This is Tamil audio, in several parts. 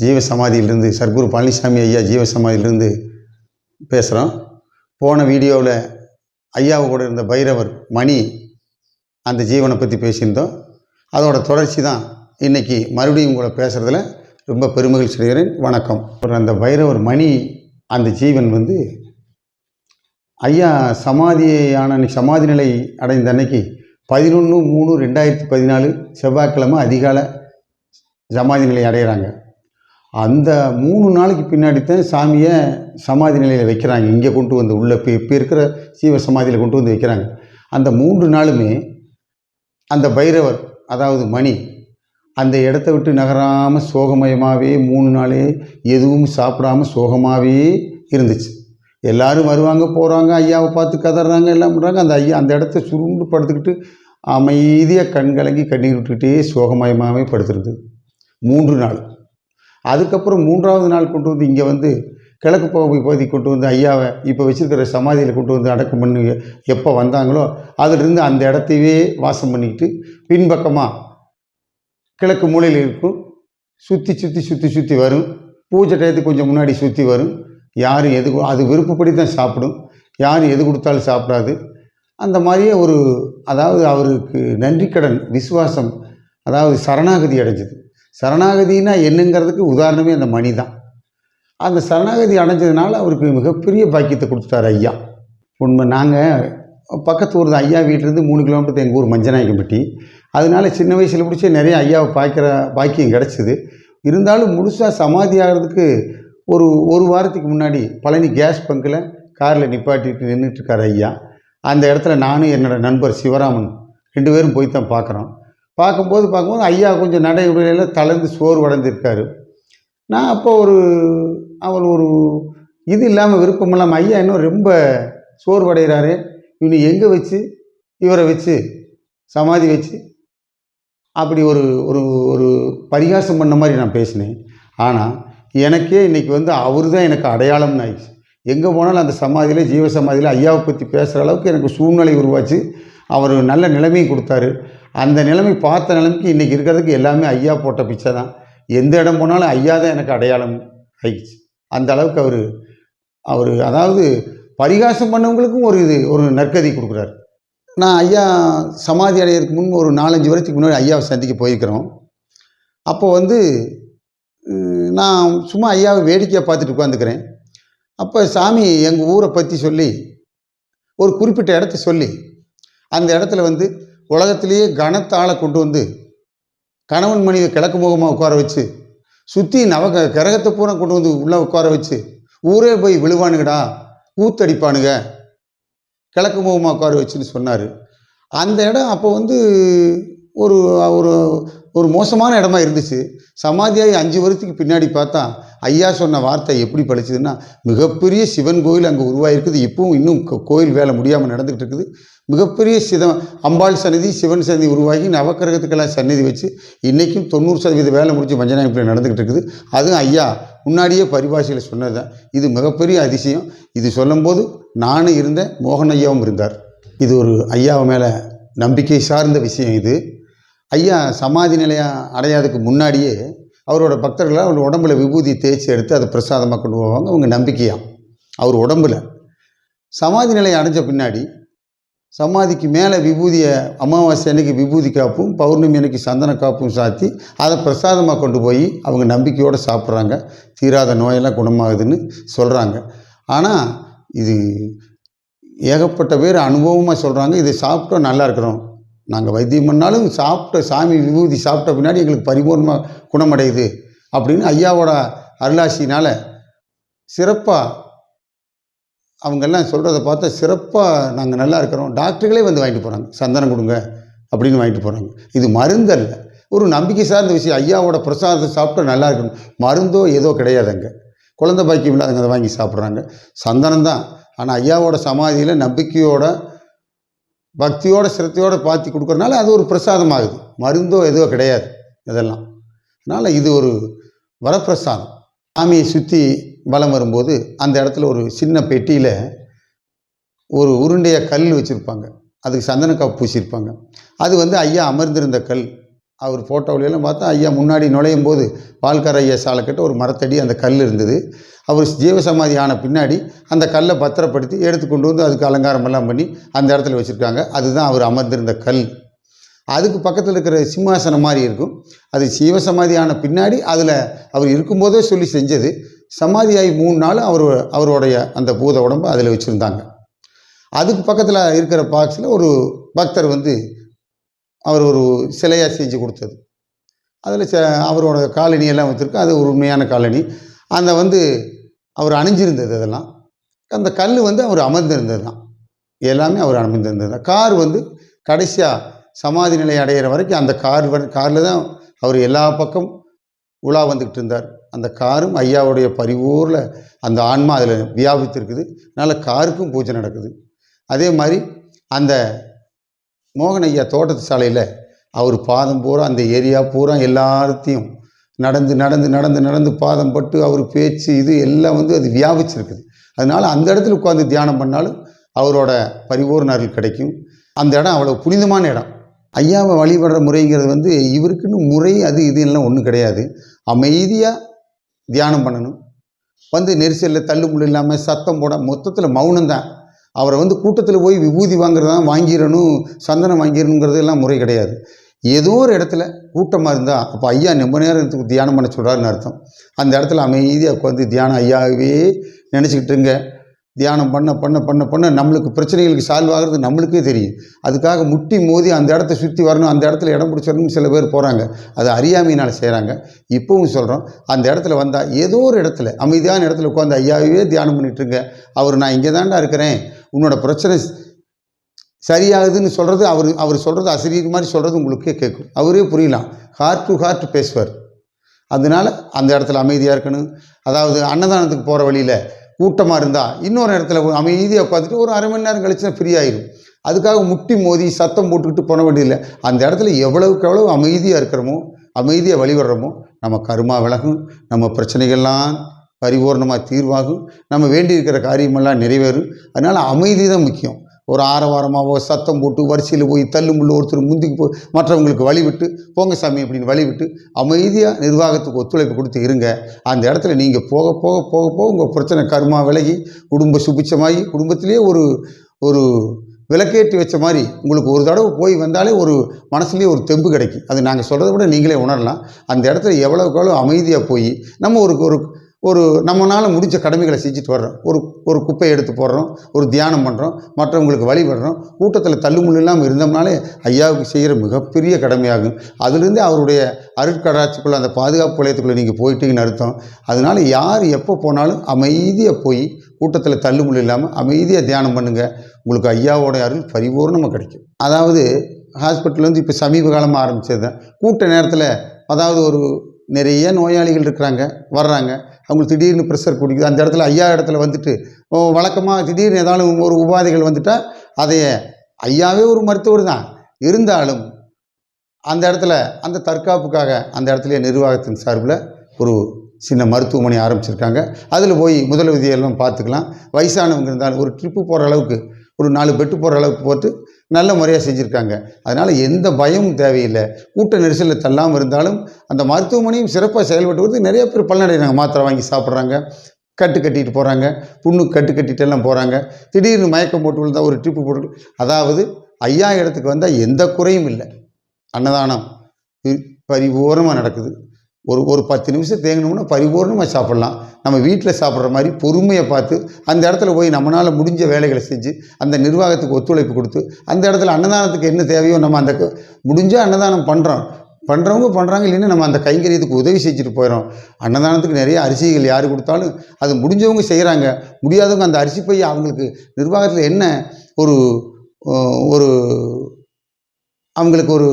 ஜீவசமாதியிலிருந்து சர்க்குரு பழனிசாமி ஐயா ஜீவசமாதியிலிருந்து பேசுகிறோம் போன வீடியோவில் ஐயாவு கூட இருந்த பைரவர் மணி அந்த ஜீவனை பற்றி பேசியிருந்தோம். அதோட தொடர்ச்சி தான் இன்றைக்கி மறுபடியும் கூட பேசுகிறதுல ரொம்ப பெருமகிழ்ச்சி அடைகிறேன். வணக்கம். ஒரு அந்த பைரவர் மணி அந்த ஜீவன் வந்து ஐயா சமாதியான அன்னைக்கு சமாதி நிலை அடைந்த அன்னைக்கு பதினொன்று மூணு ரெண்டாயிரத்தி பதினாலு செவ்வாய்க்கிழமை அதிகாலை சமாதி நிலை அடைகிறாங்க. அந்த மூணு நாளைக்கு பின்னாடி தான் சாமியை சமாதி நிலையில் வைக்கிறாங்க. இங்கே கொண்டு வந்து உள்ளே இப்போ இப்போ இருக்கிற சீவ சமாதியில் கொண்டு வந்து வைக்கிறாங்க. அந்த மூன்று நாளுமே அந்த பைரவர் அதாவது மணி அந்த இடத்த விட்டு நகராமல் சோகமயமாகவே மூணு நாளே எதுவும் சாப்பிடாம சோகமாகவே இருந்துச்சு. எல்லோரும் வருவாங்க போகிறாங்க ஐயாவை பார்த்து கதறாங்க எல்லாம் பண்ணுறாங்க அந்த ஐயா அந்த இடத்த சுருண்டு படுத்துக்கிட்டு அமைதியாக கண் கலங்கி கண்ணீர் விட்டுக்கிட்டே சோகமயமாகவே படுத்துருது மூன்று நாள். அதுக்கப்புறம் மூன்றாவது நாள் கொண்டு வந்து இங்கே வந்து கிழக்கு பகுதி கொண்டு வந்து ஐயாவை இப்போ வச்சுருக்கிற சமாதியில் கொண்டு வந்து அடக்கம் பண்ணி எப்போ வந்தாங்களோ அதிலிருந்து அந்த இடத்தையே வாசம் பண்ணிக்கிட்டு பின்பக்கமாக கிழக்கு மூலையில் இருக்கும். சுற்றி சுற்றி சுற்றி சுற்றி வரும். பூஜை டயத்துக்கு கொஞ்சம் முன்னாடி சுற்றி வரும். யார் எது அது விருப்பப்படி தான் சாப்பிடும். யார் எது கொடுத்தாலும் சாப்பிடாது. அந்த மாதிரியே ஒரு அதாவது அவருக்கு நன்றிக்கடன் விசுவாசம் அதாவது சரணாகதி அடைஞ்சது. சரணாகதினா என்னங்கிறதுக்கு உதாரணமே அந்த மணி தான் அந்த சரணாகதி அடைஞ்சதுனால அவருக்கு மிகப்பெரிய பாக்கியத்தை கொடுத்துட்டார் ஐயா. உண்மை நாங்கள் பக்கத்து ஊர் தான் ஐயா வீட்டிலேருந்து மூணு கிலோமீட்டர் எங்கள் ஊர் மஞ்சநாயக்கம்பட்டி. அதனால சின்ன வயசில் பிடிச்சி நிறைய ஐயாவை பார்க்குற பாக்கியம் கிடச்சிது. இருந்தாலும் முழுசாக சமாதி ஆகிறதுக்கு ஒரு ஒரு வாரத்துக்கு முன்னாடி பழனி கேஸ் பங்கில் காரில் நிப்பாட்டிட்டு நின்றுட்டுருக்கார் ஐயா. அந்த இடத்துல நானும் என்னோடய நண்பர் சிவராமன் ரெண்டு பேரும் போய் தான் பார்க்குறோம் பார்க்கும்போது பார்க்கும்போது ஐயா கொஞ்சம் நடைமுறையில் தளர்ந்து சோறு நான் அப்போ ஒரு அவர் ஒரு இது இல்லாமல் விருப்பம் இல்லாமல் ஐயா இன்னும் ரொம்ப சோர்வடைகிறாரு. இவனை எங்கே வச்சு இவரை வச்சு சமாதி வச்சு? அப்படி ஒரு ஒரு ஒரு பரிகாசம் பண்ண மாதிரி நான் பேசினேன். ஆனால் எனக்கே இன்றைக்கி வந்து அவர் தான் எனக்கு அடையாளம்னு ஆயிடுச்சு. எங்கே போனாலும் அந்த சமாதியில் ஜீவ சமாதியில் ஐயாவை பற்றி பேசுகிற அளவுக்கு எனக்கு சூழ்நிலை உருவாச்சு. அவர் நல்ல நிலைமையும் கொடுத்தாரு. அந்த நிலைமை பார்த்த நிலைமைக்கு இன்றைக்கி இருக்கிறதுக்கு எல்லாமே ஐயா போட்ட பிச்சை தான். எந்த இடம் போனாலும் ஐயா தான் எனக்கு அடையாளம் ஆயிடுச்சு. அந்த அளவுக்கு அவர் அவர் அதாவது பரிகாசம் பண்ணவங்களுக்கும் ஒரு இது ஒரு நற்கதி கொடுக்குறாரு. நான் ஐயா சமாதி அடையிறதுக்கு முன் ஒரு நாலஞ்சு வருஷத்துக்கு முன்னாடி ஐயாவை சந்திக்க போயிருக்கிறோம். அப்போ வந்து நான் சும்மா ஐயாவை வேடிக்கையாக பார்த்துட்டு உட்காந்துக்கிறேன் அப்போ சாமி எங்கள் ஊரை பற்றி சொல்லி ஒரு குறிப்பிட்ட இடத்த சொல்லி அந்த இடத்துல வந்து உலகத்திலேயே கனத்த ஆளை கொண்டு வந்து கணவன் மனைவி கிழக்கு முகமாக உட்கார வச்சு சுற்றி நவ கிரகத்தை பூரா கொண்டு வந்து உள்ளே உட்கார வச்சு ஊரே போய் விழுவானுங்கடா ஊத்தடிப்பானுங்க கிழக்கு முகமாக உட்கார வச்சுன்னு சொன்னார். அந்த இடம் அப்போ வந்து ஒரு ஒரு ஒரு மோசமான இடமா இருந்துச்சு. சமாதியாகி அஞ்சு வருஷத்துக்கு பின்னாடி பார்த்தா ஐயா சொன்ன வார்த்தை எப்படி பழிச்சதுன்னா மிகப்பெரிய சிவன் கோயில் அங்கே உருவாயிருக்குது. இப்பவும் இன்னும் கோயில் வேலை முடியாமல் நடந்துக்கிட்டு இருக்குது. மிகப்பெரிய சித அம்பாள் சன்னதி சிவன் சன்னதி உருவாகி நவக்கிரகத்துக்கெல்லாம் சந்நிதி வச்சு இன்றைக்கும் தொண்ணூறு சதவீத வேலை முடிச்சு மஞ்சநாயகத்தில் நடந்துக்கிட்டு இருக்குது. அதுவும் ஐயா முன்னாடியே பரிபாஷையில் சொன்னது தான் இது மிகப்பெரிய அதிசயம். இது சொல்லும்போது நானும் இருந்தேன் மோகன் ஐயாவும் இருந்தார். இது ஒரு ஐயாவை மேலே நம்பிக்கை சார்ந்த விஷயம் இது. ஐயா சமாதி நிலையம் அடையாததுக்கு முன்னாடியே அவரோட பக்தர்களை அவர் உடம்புல விபூதி தேய்ச்சி எடுத்து அதை பிரசாதமாக கொண்டு போவாங்க. அவங்க நம்பிக்கையாக அவர் உடம்புல. சமாதி நிலையம் அடைஞ்ச பின்னாடி சமாதிக்கு மேலே விபூதியை அமாவாசை அன்னைக்கு விபூதி காப்பும் பௌர்ணமி அன்னைக்கு சந்தன காப்பும் சாத்தி அதை பிரசாதமாக கொண்டு போய் அவங்க நம்பிக்கையோடு சாப்பிட்றாங்க. தீராத நோயெல்லாம் குணமாகுதுன்னு சொல்கிறாங்க ஆனால் இது ஏகப்பட்ட பேர் அனுபவமாக சொல்கிறாங்க இதை சாப்பிட்டோம் நல்லா இருக்கிறோம். நாங்கள் வைத்தியம் பண்ணாலும் சாப்பிட்ட சாமி விபூதி சாப்பிட்ட பின்னாடி எங்களுக்கு பரிபூர்ணமாக குணமடையுது அப்படின்னு ஐயாவோட அருளாசினால் சிறப்பாக அவங்கெல்லாம் சொல்கிறத பார்த்தா சிறப்பாக நாங்கள் நல்லா இருக்கிறோம். டாக்டர்களே வந்து வாங்கிட்டு போகிறாங்க சந்தனம் கொடுங்க அப்படின்னு வாங்கிட்டு போகிறாங்க இது மருந்து அல்ல ஒரு நம்பிக்கை சார்ந்த விஷயம். ஐயாவோட பிரசாதத்தை சாப்பிட்டா நல்லா இருக்கணும். மருந்தோ ஏதோ கிடையாது அங்கே குழந்தை பாக்கியம் இல்லாதவங்க அதை வாங்கி சாப்பிட்றாங்க. சந்தனம் தான் ஆனால் ஐயாவோட சமாதியில் நம்பிக்கையோட பக்தியோட சிரத்தையோடு பாத்தி கொடுக்குறனால அது ஒரு பிரசாதம் ஆகுது மருந்தோ எதுவோ கிடையாது இதெல்லாம். அதனால் இது ஒரு வரப்பிரசாதம். சாமியை சுற்றி வலம் வரும்போது அந்த இடத்துல ஒரு சின்ன பெட்டியில் ஒரு உருண்டையாக கல் வச்சுருப்பாங்க. அதுக்கு சந்தனக்காய் பூசியிருப்பாங்க அது வந்து ஐயா அமர்ந்திருந்த கல். அவர் ஃபோட்டோவிலாம் பார்த்தா ஐயா முன்னாடி நுழையும் போது பால்கார ஐயா சாலை கிட்ட ஒரு மரத்தடி அந்த கல் இருந்தது. அவர் ஜீவசமாதி ஆன பின்னாடி அந்த கல்லை பத்திரப்படுத்தி எடுத்து கொண்டு வந்து அதுக்கு அலங்காரம் எல்லாம் பண்ணி அந்த இடத்துல வச்சுருக்காங்க. அதுதான் அவர் அமர்ந்திருந்த கல். அதுக்கு பக்கத்தில் இருக்கிற சிம்மாசனம் மாதிரி இருக்கும். அது ஜீவசமாதி ஆன பின்னாடி அதில் அவர் இருக்கும்போதே சொல்லி செஞ்சது. சமாதியாகி மூணு நாள் அவர் அவருடைய அந்த பூத உடம்பு அதில் வச்சுருந்தாங்க. அதுக்கு பக்கத்தில் இருக்கிற பாக்ஸில் ஒரு பக்தர் வந்து அவர் ஒரு சிலையாக செஞ்சு கொடுத்தது. அதில் ச அவரோட காலனி எல்லாம் வச்சுருக்கு. அது ஒரு உண்மையான காலனி. அந்த வந்து அவர் அணிஞ்சிருந்தது அதெல்லாம். அந்த கல் வந்து அவர் அமர்ந்திருந்தது தான் எல்லாமே அவர் அமர்ந்திருந்தது தான் கார் வந்து கடைசியாக சமாதி நிலை அடைகிற வரைக்கும் அந்த கார் காரில் தான் அவர் எல்லா பக்கம் உலா வந்துக்கிட்டு இருந்தார். அந்த காரும் ஐயாவுடைய பரிவூரில் அந்த ஆன்மா அதில் வியாபித்திருக்குது. அதனால் காருக்கும் பூஜை நடக்குது. அதே மாதிரி அந்த மோகன் ஐயா தோட்டத்து சாலையில் அவர் பாதம் பூரா அந்த ஏரியா பூரா எல்லாத்தையும் நடந்து நடந்து நடந்து நடந்து பாதம் பட்டு அவர் பேச்சு இது எல்லாம் வந்து அது வியாபிச்சிருக்குது. அதனால் அந்த இடத்துல உட்காந்து தியானம் பண்ணாலும் அவரோட பரிபூர்ண அருள் கிடைக்கும். அந்த இடம் அவ்வளோ புனிதமான இடம். ஐயாவை வழிபடுற முறைங்கிறது வந்து இவருக்குன்னு முறை அது இது எல்லாம் ஒன்றும் கிடையாது. அமைதியாக தியானம் பண்ணணும். வந்து நெரிசலில் தள்ளுமுள்ளு இல்லாமல் சத்தம் போட மொத்தத்தில் மௌனம்தான். அவரை வந்து கூட்டத்தில் போய் விபூதி வாங்குறதான் வாங்கிடணும் சந்தனம் வாங்கிடணுங்கிறது எல்லாம் முறை கிடையாது. ஏதோ ஒரு இடத்துல கூட்டமாக இருந்தால் அப்போ ஐயா ரொம்ப நேரம் தியானம் பண்ண சொல்கிறாருன்னு அர்த்தம். அந்த இடத்துல அமைதியாக உட்காந்து தியானம் ஐயாவே நினச்சிக்கிட்டுருங்க தியானம் பண்ண பண்ண பண்ண பண்ண நம்மளுக்கு பிரச்சனைகளுக்கு சால்வ் ஆகிறது நம்மளுக்கே தெரியும். அதுக்காக முட்டி மோதி அந்த இடத்த சுற்றி வரணும் அந்த இடத்துல இடம் பிடிச்சிடணும் சில பேர் போகிறாங்க அது அறியாமையினால் செய்கிறாங்க இப்போவும் சொல்கிறோம் அந்த இடத்துல வந்தால் ஏதோ ஒரு இடத்துல அமைதியான இடத்துல உட்காந்து ஐயாவே தியானம் பண்ணிகிட்ருங்க அவர் நான் இங்கே தாண்டா இருக்கிறேன். உன்னோட பிரச்சனை சரியாகுதுன்னு சொல்கிறது அவர் அவர் சொல்கிறது அசிரியர் மாதிரி சொல்கிறது உங்களுக்கே கேட்கும். அவரே புரியலாம் ஹார்ட் டு ஹார்ட் பேசுவார். அதனால அந்த இடத்துல அமைதியாக இருக்கணும். அதாவது அன்னதானத்துக்கு போகிற வழியில் கூட்டமாக இருந்தால் இன்னொரு இடத்துல அமைதியாக உட்காந்துட்டு ஒரு அரை மணி நேரம் கழிச்சுனா ஃப்ரீ ஆயிடும் அதுக்காக முட்டி மோதி சத்தம் போட்டுக்கிட்டு போன வேண்டியதில்லை அந்த இடத்துல எவ்வளவுக்கு எவ்வளவு அமைதியாக இருக்கிறோமோ அமைதியாக வழிபடுறோமோ நம்ம கருமா விலகும் நம்ம பிரச்சனைகள்லாம் பரிபூர்ணமாக தீர்வாகும். நம்ம வேண்டியிருக்கிற காரியமெல்லாம் நிறைவேறும். அதனால் அமைதி தான் முக்கியம். ஒரு ஆரவாரமாகவோ சத்தம் போட்டு வரிசையில் போய் தள்ளு முள்ளு ஒருத்தர் முந்திக்கு போய் மற்றவங்களுக்கு வழிவிட்டு போங்க சாமி அப்படின்னு வழிவிட்டு அமைதியாக நிர்வாகத்துக்கு ஒத்துழைப்பு கொடுத்து இருங்க. அந்த இடத்துல நீங்கள் போக போக போக போக உங்கள் பிரச்சனை கருமா விலகி குடும்ப சுபிச்சமாகி குடும்பத்திலேயே ஒரு ஒரு விளக்கேற்றி வச்ச மாதிரி உங்களுக்கு ஒரு தடவை போய் வந்தாலே ஒரு மனசுலேயே ஒரு தெம்பு கிடைக்கும். அது நாங்கள் சொல்கிறத விட நீங்களே உணரலாம். அந்த இடத்துல எவ்வளோக்கு எவ்வளோ அமைதியாக போய் நம்ம ஒரு ஒரு ஒரு நம்மளால் முடிஞ்ச கடமைகளை செஞ்சுட்டு வர்றோம். ஒரு ஒரு குப்பையை எடுத்து போடுறோம். ஒரு தியானம் பண்ணுறோம் மற்றவங்களுக்கு வழிபடுறோம் கூட்டத்தில் தள்ளுமுள்ளு இல்லாமல் இருந்தோம்னாலே ஐயாவுக்கு செய்கிற மிகப்பெரிய கடமையாகும். அதுலேருந்தே அவருடைய அருட்கடாட்சிக்குள்ளே அந்த பாதுகாப்பு வளையத்துக்குள்ளே நீங்கள் போயிட்டீங்கன்னு அர்த்தம். அதனால் யார் எப்போ போனாலும் அமைதியாக போய் கூட்டத்தில் தள்ளுமுள்ளு இல்லாமல் அமைதியாக தியானம் பண்ணுங்கள் உங்களுக்கு ஐயாவோட அருள் பரிபூர்ணமாக கிடைக்கும். அதாவது ஹாஸ்பிட்டல் வந்து இப்போ சமீப காலமாக ஆரம்பித்தது தான் கூட்ட நேரத்தில் அதாவது ஒரு நிறைய நோயாளிகள் இருக்கிறாங்க வர்றாங்க. அவங்களுக்கு திடீர்னு ப்ரெஷர் குடிக்குது அந்த இடத்துல ஐயா இடத்துல வந்துட்டு வழக்கமாக திடீர்னு ஏதாவது ஒரு உபாதைகள் வந்துட்டால் அதைய ஐயாவே ஒரு மருத்துவர் தான். இருந்தாலும் அந்த இடத்துல அந்த தற்காப்புக்காக அந்த இடத்துல நிர்வாகத்தின் சார்பில் ஒரு சின்ன மருத்துவமனை ஆரம்பிச்சிருக்காங்க. அதில் போய் முதலுதவியெல்லாம் பார்த்துக்கலாம். வயசானவங்க இருந்தாலும் ஒரு ட்ரிப்பு போகிற அளவுக்கு ஒரு நாலு பெட்டு போகிற அளவுக்கு போட்டு நல்ல முறையாக செஞ்சுருக்காங்க. அதனால் எந்த பயமும் தேவையில்லை. கூட்ட நெரிசலில் தள்ளாமல் இருந்தாலும் அந்த மருத்துவமனையும் சிறப்பாக செயல்பட்டு வருது. நிறைய பேர் பலனடைகிறாங்க. மாத்திரை வாங்கி சாப்பிட்றாங்க. கட்டு கட்டிட்டு போகிறாங்க புண்ணு கட்டு கட்டிட்டு எல்லாம் போகிறாங்க திடீர்னு மயக்கம் போட்டு விழுந்தா ஒரு ட்ரிப்பு போட்டு அதாவது ஐயா இடத்துக்கு வந்தால் எந்த குறையும் இல்லை. அன்னதானம். பி- நடக்குது. ஒரு ஒரு பத்து நிமிஷம் தேங்கினோம்னா பரிபூர்ணமாக சாப்பிட்லாம். நம்ம வீட்டில் சாப்பிட்ற மாதிரி பொறுமையை பார்த்து அந்த இடத்துல போய் நம்மளால் முடிஞ்ச வேலைகளை செஞ்சு அந்த நிர்வாகத்துக்கு ஒத்துழைப்பு கொடுத்து அந்த இடத்துல அன்னதானத்துக்கு என்ன தேவையோ நம்ம அந்த முடிஞ்சால் முடிஞ்ச அன்னதானம் பண்ணுறோம் பண்ணுறவங்க பண்ணுறாங்க இல்லைன்னா நம்ம அந்த கைங்கரியத்துக்கு உதவி செஞ்சுட்டு போயிடும் அன்னதானத்துக்கு நிறைய அரிசிகள் யார் கொடுத்தாலும் அது முடிஞ்சவங்க செய்கிறாங்க முடியாதவங்க அந்த அரிசி பையை அவங்களுக்கு நிர்வாகத்தில் என்ன ஒரு ஒரு அவங்களுக்கு ஒரு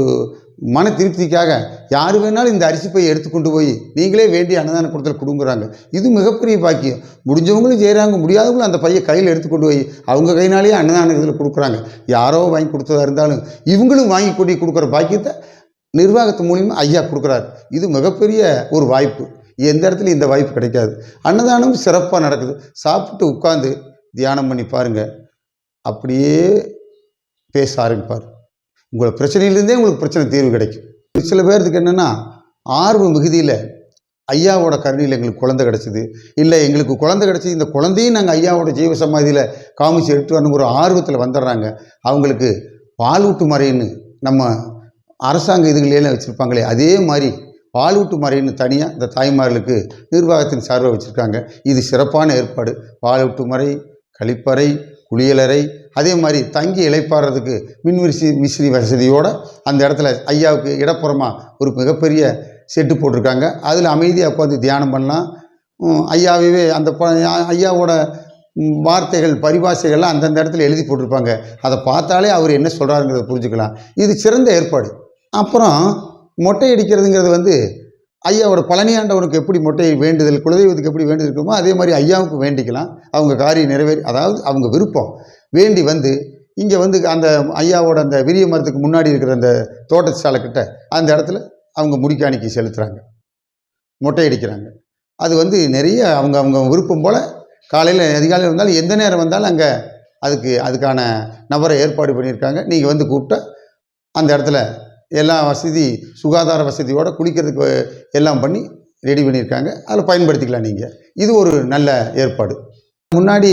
மன திருப்திக்காக யார் வேணாலும் இந்த அரிசி பையை எடுத்துக்கொண்டு போய் நீங்களே வேண்டிய அன்னதான கொடுத்தல் கொடுங்குறாங்க. இது மிகப்பெரிய பாக்கியம். முடிஞ்சவங்களும் செய்கிறாங்க முடியாதவங்களும் அந்த பையை கையில் எடுத்துக்கொண்டு போய் அவங்க கையினாலேயே அன்னதான இதில் கொடுக்குறாங்க. யாரோ வாங்கி கொடுத்ததா இருந்தாலும் இவங்களும் வாங்கி கொண்டு கொடுக்குற பாக்கியத்தை நிர்வாகத்து மூலியமாக ஐயா கொடுக்குறாரு. இது மிகப்பெரிய ஒரு வாய்ப்பு. எந்த இடத்துல இந்த வாய்ப்பு கிடைக்காது. அன்னதானம் சிறப்பாக நடக்குது. சாப்பிட்டு உட்காந்து தியானம் பண்ணி பாருங்கள் அப்படியே பேச ஆரம்பிப்பார். உங்கள் பிரச்சனையிலேருந்தே உங்களுக்கு பிரச்சனை தீர்வு கிடைக்கும். சில பேர்த்துக்கு என்னென்னா ஆர்வம் மிகுதியில் ஐயாவோட கருணையில் எங்களுக்கு குழந்தை கிடச்சிது. இல்லை எங்களுக்கு குழந்தை கிடச்சி இந்த குழந்தையும் நாங்கள் ஐயாவோட ஜீவ சமாதியில் காமிச்சு எடுத்து வரணுங்கிற ஒரு ஆர்வத்தில் வந்துடுறாங்க. அவங்களுக்கு பாலூட்டு மறைன்னு நம்ம அரசாங்க இதுகளெல்லாம் வச்சுருப்பாங்களே அதே மாதிரி பாலூட்டு மறைன்னு தனியாக இந்த தாய்மார்களுக்கு நிர்வாகத்தின் சார்பாக வச்சுருக்காங்க. இது சிறப்பான ஏற்பாடு. பாலூட்டு மறை கழிப்பறை குளியலறை அதே மாதிரி தங்கி இழைப்பாடுறதுக்கு மின்விசி விசிறி வசதியோடு அந்த இடத்துல ஐயாவுக்கு இடப்புறமாக ஒரு மிகப்பெரிய செட்டு போட்டிருக்காங்க. அதில் அமைதியாக உட்காந்து தியானம் பண்ணலாம். ஐயாவே அந்த ப ஐயாவோட வார்த்தைகள் பரிபாஷைகள்லாம் அந்தந்த இடத்துல எழுதி போட்டிருப்பாங்க. அதை பார்த்தாலே அவர் என்ன சொல்கிறாருங்கிறத புரிஞ்சுக்கலாம். இது சிறந்த ஏற்பாடு. அப்புறம் மொட்டை அடிக்கிறதுங்கிறது வந்து ஐயாவோட பழனியாண்டவனுக்கு எப்படி மொட்டை வேண்டுதல் குலதெய்வத்துக்கு எப்படி வேண்டுதல் அதே மாதிரி ஐயாவுக்கு வேண்டிக்கலாம். அவங்க காரியம் நிறைவேறி அதாவது அவங்க விருப்பம். வேண்டி வந்து இங்கே வந்து அந்த ஐயாவோட அந்த விரிய மரத்துக்கு முன்னாடி இருக்கிற அந்த தோட்டச்சாலைக்கிட்ட அந்த இடத்துல அவங்க முடிக்காணிக்கு செலுத்துகிறாங்க மொட்டை அடிக்கிறாங்க. அது வந்து நிறைய அவங்க அவங்க விருப்பம் போல் காலையில் அதிகாலையில் இருந்தாலும் எந்த நேரம் வந்தாலும் அங்கே அதுக்கு அதுக்கான நபரை ஏற்பாடு பண்ணியிருக்காங்க. நீங்கள் வந்து கூப்பிட்டா அந்த இடத்துல எல்லா வசதி சுகாதார வசதியோடு குளிக்கிறதுக்கு எல்லாம் பண்ணி ரெடி பண்ணியிருக்காங்க. அதில் பயன்படுத்திக்கலாம் நீங்கள் இது ஒரு நல்ல ஏற்பாடு. முன்னாடி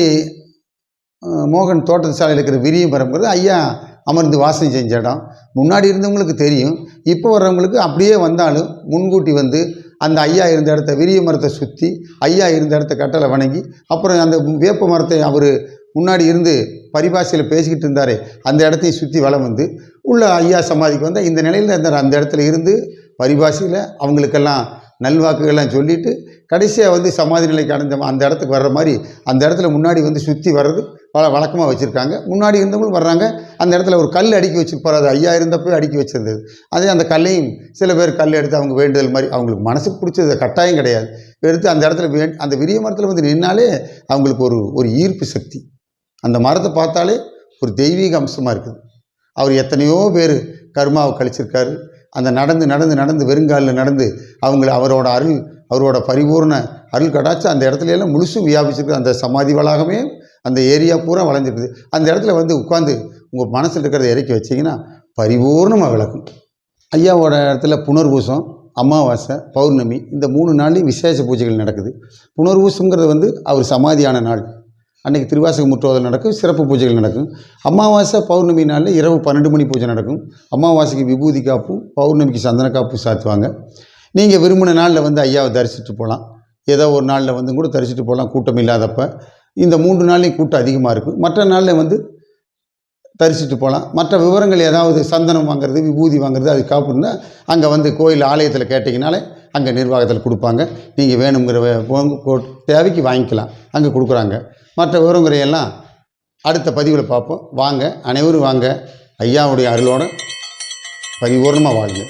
மோகன் தோட்டத்து சாலையில் இருக்கிற விரிய மரம்ங்கிறது ஐயா அமர்ந்து வாசனை செஞ்ச இடம். முன்னாடி இருந்தவங்களுக்கு தெரியும். இப்போ வர்றவங்களுக்கு அப்படியே வந்தாலும் முன்கூட்டி வந்து அந்த ஐயா இருந்த இடத்த விரிய மரத்தை சுற்றி ஐயா இருந்த இடத்த கட்டளை வணங்கி அப்புறம் அந்த வேப்ப மரத்தை அவர் முன்னாடி இருந்து பரிபாஷையில் பேசிக்கிட்டு இருந்தாரே அந்த இடத்தையும் சுற்றி வலம் வந்து உள்ள ஐயா சமாதிக்கு வந்தால் இந்த நிலையில் இருந்தார். அந்த இடத்துல இருந்து பரிபாஷையில் அவங்களுக்கெல்லாம் நல்வாக்குகள்லாம் சொல்லிட்டு கடைசியாக வந்து சமாதி நிலைக்கு அடைஞ்ச அந்த இடத்துக்கு வர்ற மாதிரி அந்த இடத்துல முன்னாடி வந்து சுற்றி வர்றது வள வழக்கமாக வச்சுருக்காங்க. முன்னாடி இருந்தவங்களும் வர்றாங்க. அந்த இடத்துல ஒரு கல் அடுக்கி வச்சுருப்பார். அது ஐயா இருந்தப்போ அடுக்கி வச்சுருந்தது. அதே அந்த கல்லையும் சில பேர் கல் எடுத்து அவங்க வேண்டுதல் மாதிரி அவங்களுக்கு மனசுக்கு பிடிச்சது கட்டாயம் கிடையாது. எடுத்து அந்த இடத்துல வே அந்த விரிய மரத்தில் வந்து நின்னாலே அவங்களுக்கு ஒரு ஒரு ஈர்ப்பு சக்தி. அந்த மரத்தை பார்த்தாலே ஒரு தெய்வீக அம்சமாக இருக்குது. அவர் எத்தனையோ பேர் கர்மாவை கழிச்சிருக்காரு. அந்த நடந்து நடந்து நடந்து வெறுங்காலில் நடந்து அவங்கள அவரோட அருள் அவரோட பரிபூர்ண அருள் கடாச்சு அந்த இடத்துல எல்லாம் முழுசும் வியாபிச்சிருக்கு அந்த சமாதி வளாகமே அந்த ஏரியா பூரா வளைஞ்சிருக்குது. அந்த இடத்துல வந்து உட்காந்து உங்கள் மனசில் இருக்கிறத இறக்கி வச்சிங்கன்னா பரிபூர்ணமாக விளக்கும். ஐயாவோட இடத்துல புனர்பூசம் அமாவாசை பௌர்ணமி இந்த மூணு நாள்லேயும் விசேஷ பூஜைகள் நடக்குது. புனர்பூசங்கிறது வந்து அவர் சமாதியான நாள். அன்றைக்கி திருவாசகம் முற்றுவதல் நடக்கும் சிறப்பு பூஜைகள் நடக்கும். அமாவாசை பௌர்ணமி நாளில் இரவு பன்னெண்டு மணி பூஜை நடக்கும். அமாவாசைக்கு விபூதி காப்பும் பௌர்ணமிக்கு சந்தன காப்பும் சாத்துவாங்க. நீங்கள் விரும்பின நாளில் வந்து ஐயாவை தரிசிட்டு போகலாம் ஏதோ ஒரு நாளில் வந்து கூட தரிசிட்டு போகலாம் கூட்டம் இல்லாதப்ப. இந்த மூன்று நாள்லேயும் கூட்டம் அதிகமாக இருக்கும் மற்ற நாளில் வந்து தரிசிட்டு போகலாம் மற்ற விவரங்கள் ஏதாவது சந்தனம் வாங்குறது விபூதி வாங்குறது அது காப்புன்னா அங்கே வந்து கோயில் ஆலயத்தில் கேட்டிங்கனாலே அங்கே நிர்வாகத்தில் கொடுப்பாங்க. நீங்கள் வேணுங்கிற தேவைக்கு வாங்கிக்கலாம். அங்கே கொடுக்குறாங்க. மற்ற விவரங்குறையெல்லாம் அடுத்த பதிவில் பார்ப்போம். வாங்க அனைவரும் வாங்க. ஐயாவுடைய அருளோட பரிபூர்ணமாக வாழுங்க